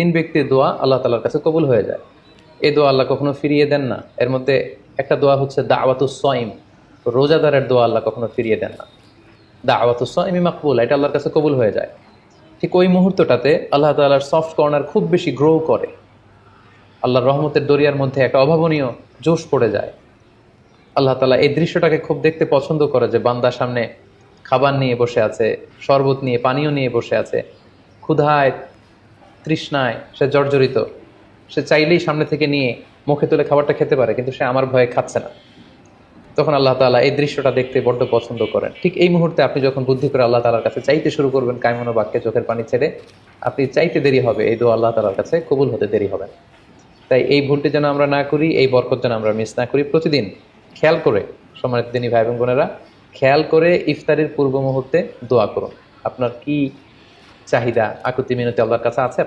তিন ব্যক্তির দোয়া আল্লাহ তালার কাছে কবুল হয়ে যায়। এই দোয়া আল্লাহ কখনো ফিরিয়ে দেন না। এর মধ্যে একটা দোয়া হচ্ছে দাওয়াতুস সইম রোজাদারের দোয়া আল্লাহ কখনো ফিরিয়ে দেন না। দাওয়াতুস সইমি মাকবুল, এটা আল্লাহর কাছে কবুল হয়ে যায়। ঠিক ওই মুহূর্তটাতে আল্লাহ তালার সফট কর্নার খুব বেশি গ্রো করে। আল্লাহর রহমতের দরিয়ার মধ্যে একটা অভাবনীয় জোশ পড়ে যায়। আল্লাহ তালা এই দৃশ্যটাকে খুব দেখতে পছন্দ করে যে বান্দার সামনে খাবার নিয়ে বসে আছে, শরবত নিয়ে, পানীয় নিয়ে বসে আছে। ক্ষুধায় তৃষ্ণায় সে জর্জরিত। সে চাইলেই সামনে থেকে নিয়ে মুখে তুলে খাবারটা খেতে পারে, কিন্তু সে আমার ভয়ে খাচ্ছে না। তখন আল্লাহ তালা এই দৃশ্যটা দেখতে বড্ড পছন্দ করেন। ঠিক এই মুহূর্তে আপনি যখন বুদ্ধি করে আল্লাহ তালার কাছে চাইতে শুরু করবেন কায়মনো বাক্যে চোখের পানি ছেড়ে, আপনি চাইতে দেরি হবে, এই দোয়া আল্লাহ তালার কাছে কবুল হতে দেরি হবে তাই এই ভুলটি যেন আমরা না করি, এই বরকত যেন আমরা মিস না করি, প্রতিদিন খেয়াল করে, সম্মানিত দিনী ভাই এবং বোনেরা, খেয়াল করে ইফতারের পূর্ব মুহূর্তে দোয়া করুন। আপনার কি চাহিদা, আকুতি মিনতি আল্লাহর কাছে আছে?